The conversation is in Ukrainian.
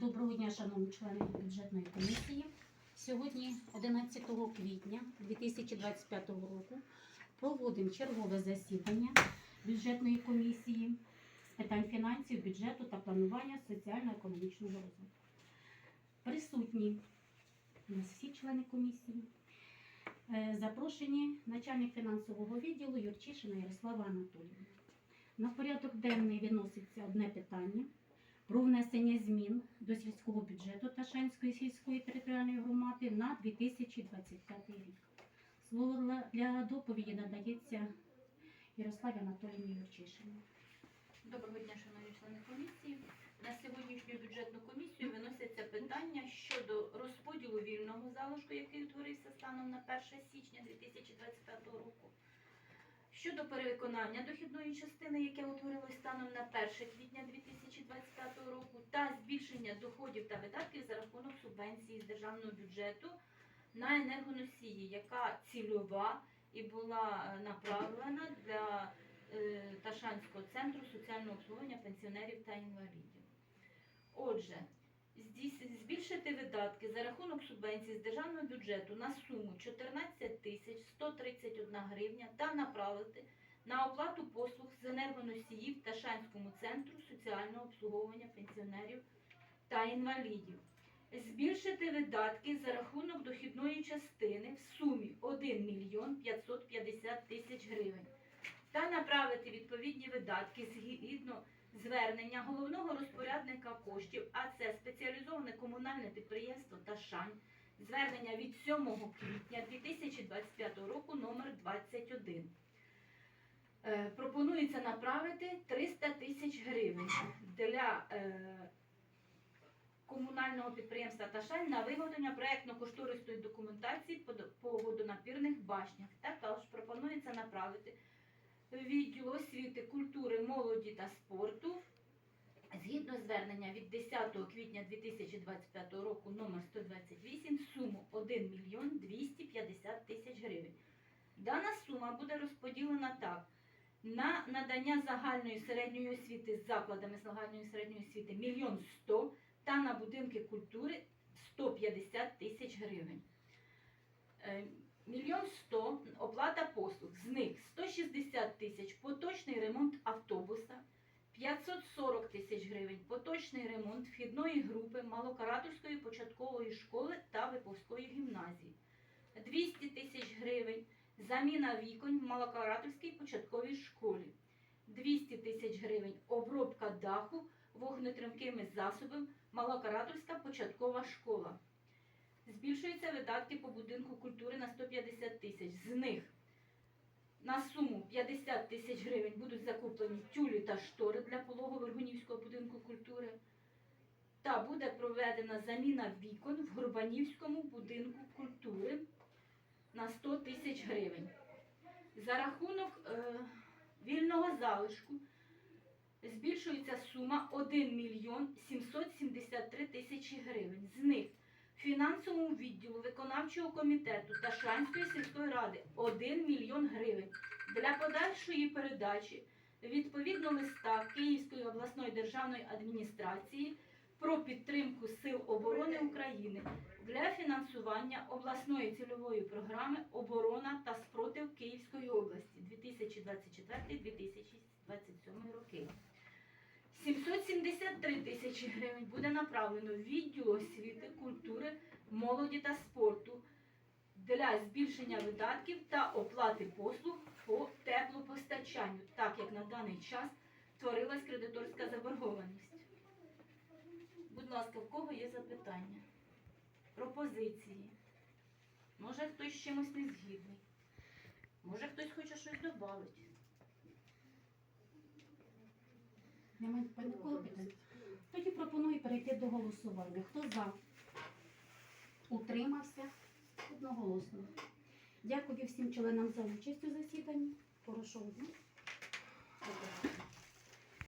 Доброго дня, шановні члени бюджетної комісії. Сьогодні, 11 квітня 2025 року, проводимо чергове засідання бюджетної комісії з питань фінансів, бюджету та планування соціально-економічного розвитку. Присутні у нас всі члени комісії. Е, Запрошені начальник фінансового відділу Юрчишина Ярослава Анатолійовна. На порядок денний виноситься одне питання про внесення змін до сільського бюджету Ташанської сільської територіальної громади на 2025 рік. Слово для- доповіді надається Ярославі Анатолійовні Юрчишині. Доброго дня, шановні члени комісії. На сьогоднішню бюджетну комісію виносяться питання щодо розподілу вільного залишку, який утворився станом на 1 січня 2025 року. Щодо перевиконання дохідної частини, яке утворилось станом на 1 квітня 2025 року, та збільшення доходів та видатків за рахунок субвенції з державного бюджету на енергоносії, яка цільова і була е, направлена для е, Ташанського центру соціального обслуговування пенсіонерів та інвалідів. Отже, збільшити видатки за рахунок субвенцій з державного бюджету на суму 14 тисяч 131 гривня та направити на оплату послуг з енергоносіїв Ташанському центру соціального обслуговування пенсіонерів та інвалідів. Збільшити видатки за рахунок дохідної частини в сумі 1 мільйон 550 тисяч гривень та направити відповідні видатки згідно звернення головного розпорядника коштів, а це спеціалізоване комунальне підприємство Ташань, звернення від 7 квітня 2025 року номер 21. Е, пропонується направити 300 тисяч гривень для е, комунального підприємства Ташань на виготовлення проєктно-кошторисної документації по, водонапірних башнях. Також пропонується направити відділу освіти, культури, молоді та спорту згідно звернення від 10 квітня 2025 року номер 128 суму 1 мільйон 250 тисяч гривень. Дана сума буде розподілена так. На надання загальної середньої освіти з закладами загальної середньої освіти мільйон 100 та на будинки культури 150 тисяч гривень. Е, Мільйон сто оплата послуг. З них 160 тисяч поточний ремонт автобуса, 540 тисяч гривень поточний ремонт вхідної групи Малокаратовської початкової школи та випускної гімназії, 200 тисяч гривень заміна віконь в Малокаратовській початковій школі, 200 тисяч гривень обробка даху вогнетримкими засобами Малокаратовська початкова школа. Збільшуються видатки по будинку культури на 150 тисяч. З них на суму 50 тисяч гривень будуть закуплені тюлі та штори для Пологово-Вергунівського будинку культури. Та буде проведена заміна вікон в Горбанівському будинку культури на 100 тисяч гривень. За рахунок е, вільного залишку збільшується сума 1 мільйон 773 тисячі гривень. З них фінансовому відділу виконавчого комітету Ташанської сільської ради 1 мільйон гривень для подальшої передачі відповідно листа Київської обласної державної адміністрації про підтримку Сил оборони України для фінансування обласної цільової програми Оборона та спротив Київської області 2024-2027 роки. 773 тисячі гривень буде направлено відділу освіти, культури, молоді та спорту для збільшення видатків та оплати послуг по теплопостачанню, так як на даний час творилась кредиторська заборгованість. Будь ласка, в кого є запитання? Пропозиції? Може хтось з чимось не згідний? Може хтось хоче щось додати? Тоді пропоную перейти до голосування. Хто за? Утримався? Одноголосно. Дякую всім членам за участь у засіданні. Хорошого одну.